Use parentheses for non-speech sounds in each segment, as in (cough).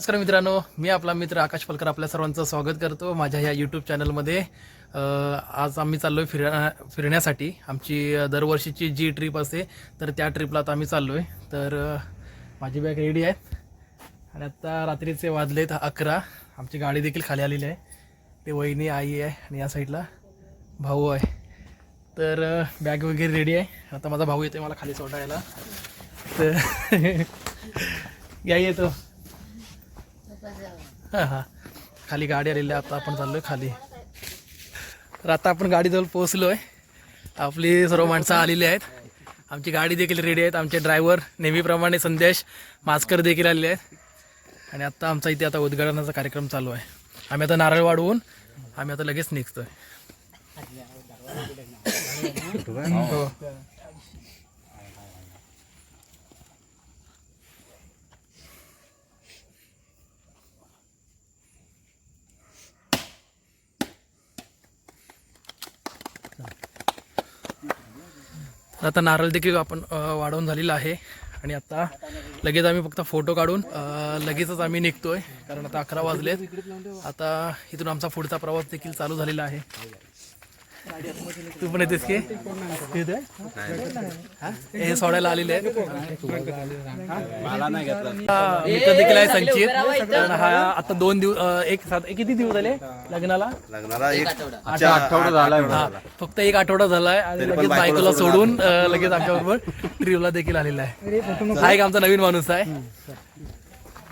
नमस्कार मित्रांनो मी आपला मित्र आकाश पलकर आपल्या सर्वांचं स्वागत करतो माझ्या ह्या यूट्यूब चॅनलमध्ये आज आम्ही चाललो आहे फिरण्या फिरण्यासाठी. आमची दरवर्षीची जी ट्रिप असते तर त्या ट्रिपला आता आम्ही चाललो आहे तर माझी बॅग रेडी आहे. आणि आता रात्रीचे वाजलेत अकरा. आमची गाडी देखील खाली आलेली आहे. ते वहिनी आई आहे आणि या साईडला भाऊ आहे. तर बॅग वगैरे रेडी आहे. आता माझा भाऊ येतो मला खाली सोडायला. तर (laughs) या येतो हां हां. खाली गाडी आलेली आहे आता आपण चाललोय खाली. तर आता आपण गाडीजवळ पोहोचलो आहे आपली सर्व माणसं आलेली आहेत. आमची गाडी देखील रेडी आहेत. आमचे ड्रायव्हर नेहमीप्रमाणे संदेश मास्कर देखील आलेले आहेत. आणि आत्ता आमचा इथे आता उद्घाटनाचा कार्यक्रम चालू आहे. आम्ही आता नारळ वाढवून आम्ही आता लगेच निघतोय. हो. आता नारळ देखील आपण वाढवून झालेला आहे. आणि आता लगेच आम्ही फक्त फोटो काढून लगेचच आम्ही निघतोय कारण आता अकरा वाजलेत. आता इथून आमचा पुढचा प्रवास देखील चालू झालेला आहे. तू पण येतेस की? हा? हे सोडायला आलेले मला नाही घेतला मित्र देखील आहे संचित. कारण हा आता दोन दिवस एक सात किती दिवस झाले लग्नाला? लग्नाला एक आठवडा. आठवडा. झालाय हा, फक्त एक आठवडा झालाय आणि लगेच बायकोला सोडून अ, लगेच आमच्या बरोबर ट्रिपला देखील आलेला आहे. हा एक आमचा नवीन माणूस आहे.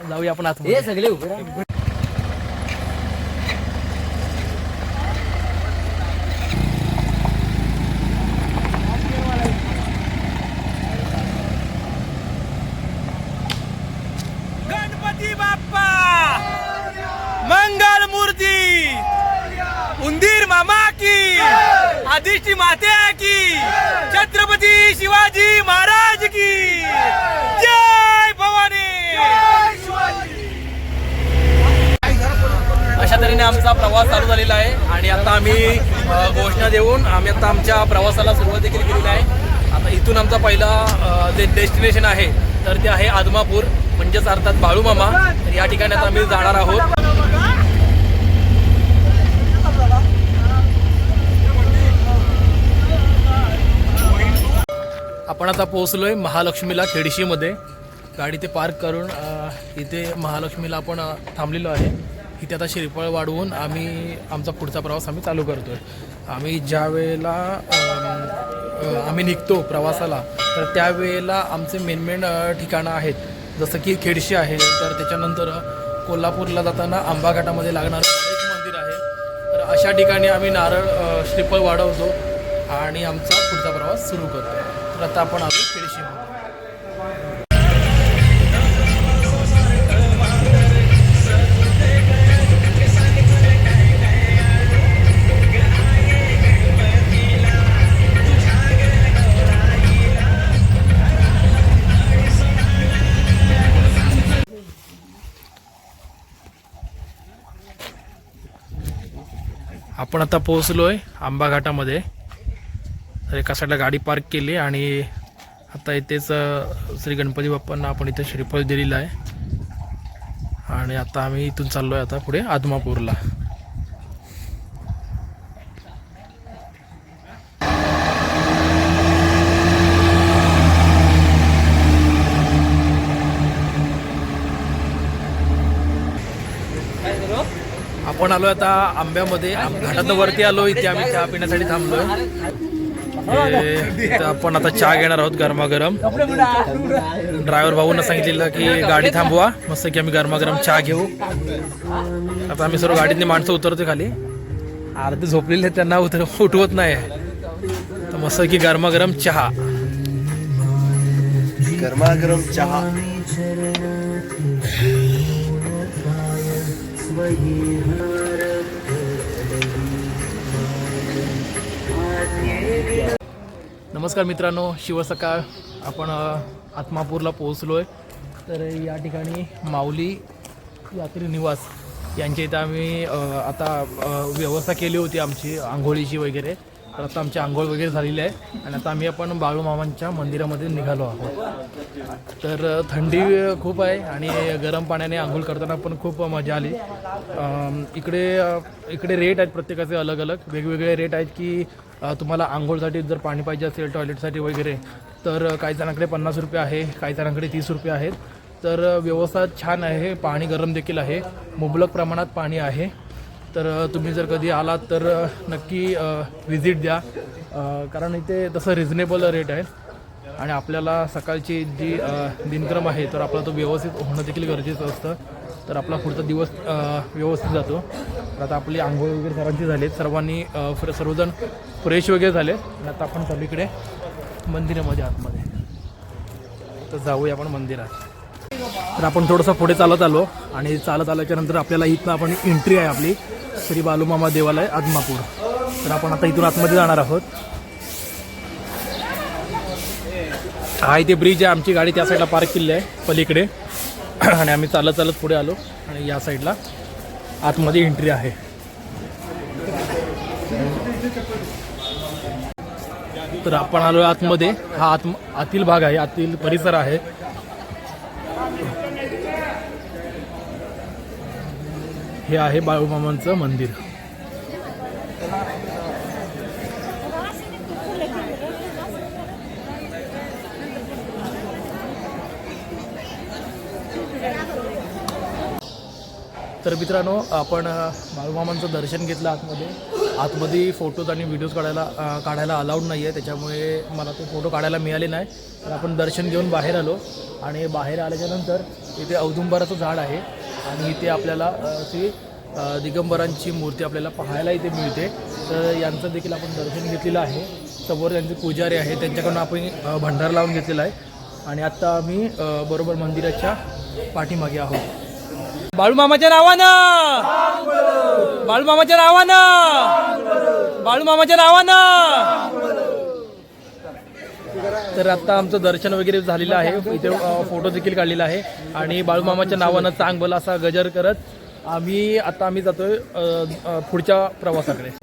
जाऊया आपण आतमध्ये. सगळे गणपती बाप्पा? मंगल मूर्ती. उंदीर मामा की. आदिष्टी माते की. छत्रपती शिवाजी महाराज की. जय भवानी. अशा तऱ्हेने आमचा प्रवास चालू झालेला आहे आणि आता आम्ही घोषणा देऊन आम्ही आता आमच्या प्रवासाला सुरुवात देखील केलेली आहे. आता इथून आमचा पहिला जे डेस्टिनेशन आहे तर ते आहे आदमापूर. म्हणजेच अर्थात बाळूमामा तर या ठिकाणी आता आम्ही जाणार आहोत. आपण आता पोहोचलोय महालक्ष्मीला खेडशीमध्ये. गाडी ते पार्क करून इथे महालक्ष्मीला आपण थांबलेलो आहे. इथे आता श्रीफळ वाढवून आम्ही आमचा पुढचा प्रवास आम्ही चालू करतो आहे आम्ही ज्या वेळेला आम्ही निघतो प्रवासाला तर त्यावेळेला आमचे मेन मेन ठिकाणं आहेत. जसं की खेडशी आहे तर त्याच्यानंतर कोल्हापूरला जाताना आंबाघाटामध्ये लागणारं एक मंदिर आहे. तर अशा ठिकाणी आम्ही नारळ श्रीफळ वाढवतो आणि आमचा पुढचा प्रवास सुरू करतो. तर आता आपण आलो खेडशीमध्ये आपण आता पोहोचलोय आंबा घाटामध्ये तर एका साईडला गाडी पार्क केली आणि आता इथेच श्री गणपती बाप्पांना आपण इथे श्रीफळ दिलेलं आहे. आणि आता आम्ही इथून चाललो आहे आता पुढे आदमापूरला. आपण आलो आता आंब्यामध्ये. आम- वरती आलो इथे आम्ही चहा पिण्यासाठी थांबलो आपण आता चहा घेणार आहोत गरमागरम. ड्रायव्हर भाऊंना सांगितलेलं की गाडी थांबवा. मस्त की आम्ही गरमागरम चहा घेऊ. आता आम्ही सर्व गाडीतली माणसं उतरतो खाली. अर्धे झोपलेले आहेत, त्यांना उतर उठवत नाही. तर मस्त की गरमागरम चहा. गरमागरम चहा. नमस्कार मित्रांनो शिवसकाळ आपण आत्मापूरला पोहोचलो आहे तर या ठिकाणी माऊली यात्री निवास यांच्या इथं आम्ही आता व्यवस्था केली होती आमची आंघोळीची वगैरे. तर आता आमची आंघोळ वगैरे झालेली आहे आणि आता आम्ही आपण बाळूमामांच्या मंदिरामध्ये निघालो आहोत. तर थंडी खूप आहे आणि गरम पाण्याने आंघोळ करताना पण खूप मजा आली. इकडे इकडे रेट आहेत प्रत्येकाचे अलग अलग वेगवेगळे रेट आहेत की तुम्हाला आंघोळसाठी जर पाणी पाहिजे असेल टॉयलेटसाठी वगैरे तर काही जणांकडे पन्नास रुपये आहे काही जणांकडे तीस रुपये आहेत. तर व्यवस्था छान आहे पाणी गरम देखील आहे मुबलक प्रमाणात पाणी आहे. तर तुम्ही जर कधी आलात तर नक्की व्हिजिट द्या. कारण इथे तसं रिझनेबल रेट आहे. आणि आपल्याला सकाळची जी दिनक्रम आहे तर आपला तो व्यवस्थित होणं देखील गरजेचं असतं. तर आपला पुढचा दिवस व्यवस्थित जातो. तर आता आपली आंघोळ वगैरे सर्वांची झाली सर्वांनी फ्र- सर्वजण फ्रेश वगैरे झाले आता आपण सगळीकडे मंदिरामध्ये आतमध्ये. तर जाऊया आपण मंदिरात. तर आपण थोडंसं पुढे चालत आलो. आणि चालत आल्याच्यानंतर आपल्याला इथनं आपण एंट्री आहे आपली. श्री बालूमामा देवालय आदमापूर. तर आपण आता इथून आतमध्ये जाणार आहोत. हा इथे ब्रिज आहे. आमची गाडी त्या साईडला पार्क केली आहे पलीकडे. (clears throat) आणि आम्ही चालत चालत पुढे आलो आणि या साईडला आतमध्ये एंट्री आहे. तर आपण आलो आतमध्ये. हा आत आतील भाग आहे आतील परिसर आहे. हे आहे बाळूमामांचं मंदिर. तर मित्रांनो आपण बाळूमामांचं दर्शन घेतलं आतमध्ये. आतमध्ये फोटोज आणि व्हिडिओज काढायला काढायला अलाउड नाही आहे त्याच्यामुळे मला ते फोटो काढायला मिळाले नाही. तर आपण दर्शन घेऊन बाहेर आलो. आणि बाहेर आल्याच्यानंतर इथे औदुंबराचं झाड आहे. आणि इथे आपल्याला ती दिगंबरांची मूर्ती आपल्याला पाहायला इथे मिळते. तर यांचं देखील आपण दर्शन घेतलेलं आहे. समोर त्यांचे पुजारी आहे त्यांच्याकडून आपण भंडार लावून घेतलेला आहे. आणि आत्ता आम्ही बरोबर मंदिराच्या पाठीमागे आहोत. बाळूमामाच्या नावानं. बाळूमामाच्या नावानं. बाळूमामाच्या नावानं. तर आता आमचं दर्शन वगैरे झालेलं आहे. इथे फोटो देखील काढलेला आहे. आणि बाळूमामाच्या नावानं चांग असा गजर करत आम्ही आता आम्ही जातोय पुढच्या प्रवासाकडे.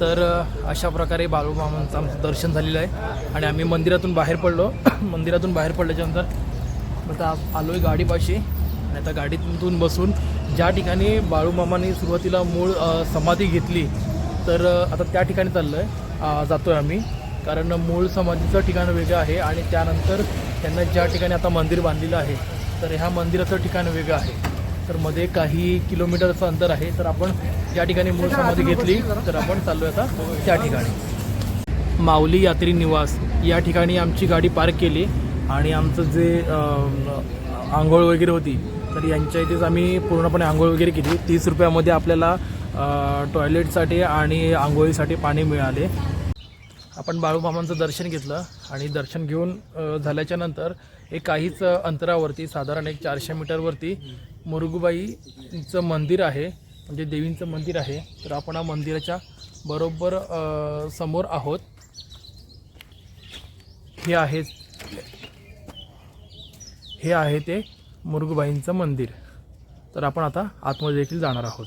तर अशा प्रकारे बाळूमामांचं आमचं दर्शन झालेलं आहे. आणि आम्ही मंदिरातून बाहेर पडलो. (clears throat) मंदिरातून बाहेर पडल्याच्यानंतर आता आलो आहे गाडीपाशी. आणि आता गाडीतून बसून ज्या ठिकाणी बाळूमामांनी सुरुवातीला मूळ समाधी घेतली तर आता त्या ठिकाणी चाललो आहे जातो आहे आम्ही. कारण मूळ समाधीचं ठिकाण वेगळं आहे आणि त्यानंतर त्यांना ज्या ठिकाणी आता मंदिर बांधलेलं आहे तर ह्या मंदिराचं ठिकाण वेगळं आहे. तर मध्ये काही किलोमीटरचं अंतर आहे. तर आपण ज्या ठिकाणी मूळ समाधी घेतली. तर आपण चाललो आता त्या ठिकाणी. माऊली यात्री निवास. या ठिकाणी आमची गाडी पार्क केली आणि आमचं जे आंघोळ वगैरे होती तर यांच्या इथेच आम्ही पूर्णपणे आंघोळ वगैरे केली. तीस रुपयामध्ये आपल्याला टॉयलेटसाठी आणि आंघोळीसाठी पाणी मिळाले. आपण बाळूमामांचं दर्शन घेतलं आणि दर्शन घेऊन झाल्याच्यानंतर एक काहीच अंतरावरती साधारण एक चारशे मीटरवरती मुरुगुबाईचं मंदिर आहे म्हणजे देवींचं मंदिर आहे. तर आपण या मंदिराच्या बरोबर समोर आहोत. हे आहे हे आहे ते मुरुगुबाईंचं मंदिर. तर आपण आता आतमध्ये देखील जाणार आहोत.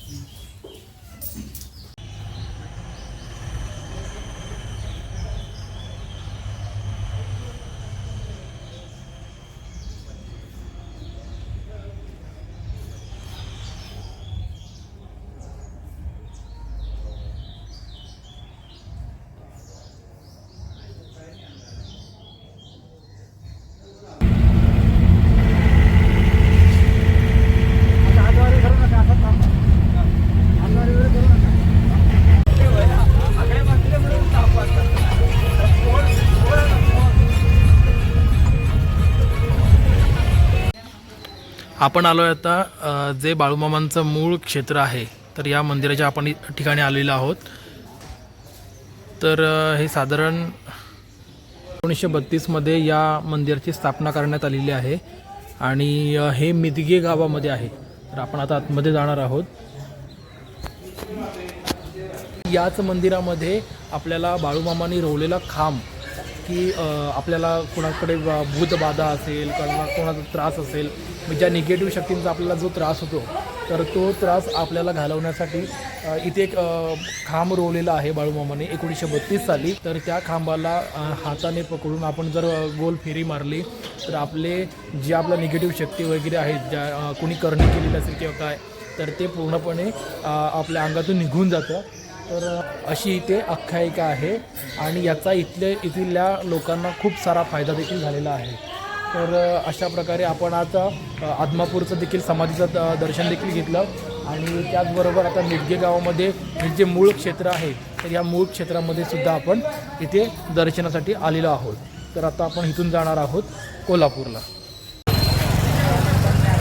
आपण आलो आहे आता जे बाळूमामांचं मूळ क्षेत्र आहे तर या मंदिराच्या आपण ठिकाणी आलेलो आहोत. तर हे साधारण एकोणीसशे बत्तीसमध्ये या मंदिराची स्थापना करण्यात आलेली आहे आणि हे मिदगे गावामध्ये आहे. तर आपण आता आतमध्ये जाणार आहोत. याच मंदिरामध्ये आपल्याला बाळूमामांनी रोवलेला खांब की आपल्याला कोणाकडे भूतबाधा असेल किंवा कोणाचा त्रास असेल म्हणजे ज्या निगेटिव्ह शक्तींचा आपल्याला जो त्रास होतो तर तो त्रास आपल्याला घालवण्यासाठी इथे एक खांब रोवलेला आहे बाळूमामाने एकोणीसशे बत्तीस साली. तर त्या खांबाला हाताने पकडून आपण जर गोल फेरी मारली तर आपले जे आपल्या निगेटिव्ह शक्ती वगैरे आहेत ज्या कुणी कोणी करणी केलेली असेल किंवा काय तर ते पूर्णपणे आपल्या अंगातून निघून जातं. तर अशी इथे आख्यायिका आहे आणि याचा इथले इथल्या लोकांना खूप सारा फायदा देखील झालेला आहे. तर अशा प्रकारे आपण आता आदमापूरचं देखील समाधीचं द- दर्शन देखील घेतलं आणि त्याचबरोबर आता मिडगे गावामध्ये हे जे मूळ क्षेत्र आहे तर या मूळ क्षेत्रामध्ये सुद्धा आपण इथे दर्शनासाठी आलेलो आहोत. तर आता आपण इथून जाणार आहोत कोल्हापूरला.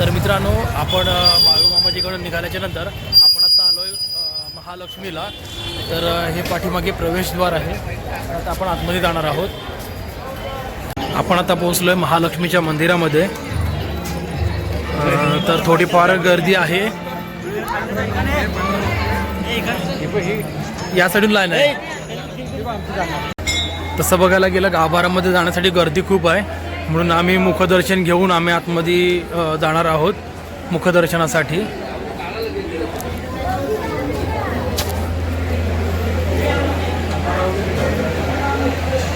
तर मित्रांनो आपण बाळूमामाजीकडून निघाल्याच्या नंतर आपण आता आलो आहे महालक्ष्मीला. तर हे पाठीमागे प्रवेशद्वार आहे. आता आपण आतमध्ये जाणार आहोत. आपण आता पोहोचलो आहे महालक्ष्मीच्या मंदिरामध्ये. तर थोडीफार गर्दी आहे. या लाईन आहे. तसं बघायला गेलं गाभारामध्ये जाण्यासाठी गर्दी खूप आहे. म्हणून आम्ही मुखदर्शन घेऊन आम्ही आतमध्ये जाणार आहोत मुखदर्शनासाठी.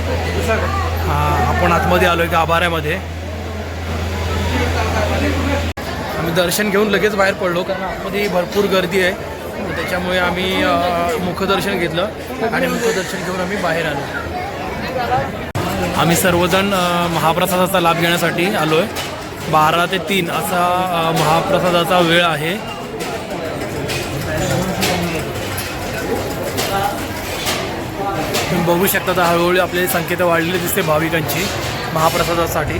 आपण आतमध्ये आलो आलोय गाभाऱ्यामध्ये आम्ही दर्शन घेऊन लगेच बाहेर पडलो कारण आतमध्ये भरपूर गर्दी आहे. त्याच्यामुळे आम्ही मुखदर्शन घेतलं आणि मुखदर्शन घेऊन आम्ही बाहेर आलो. आम्ही सर्वजण महाप्रसादाचा लाभ घेण्यासाठी आलो आहे बारा ते तीन असा महाप्रसादाचा वेळ आहे. तुम्ही बघू शकता तर हळूहळू आपली संकेत वाढलेली दिसते भाविकांची महाप्रसादासाठी.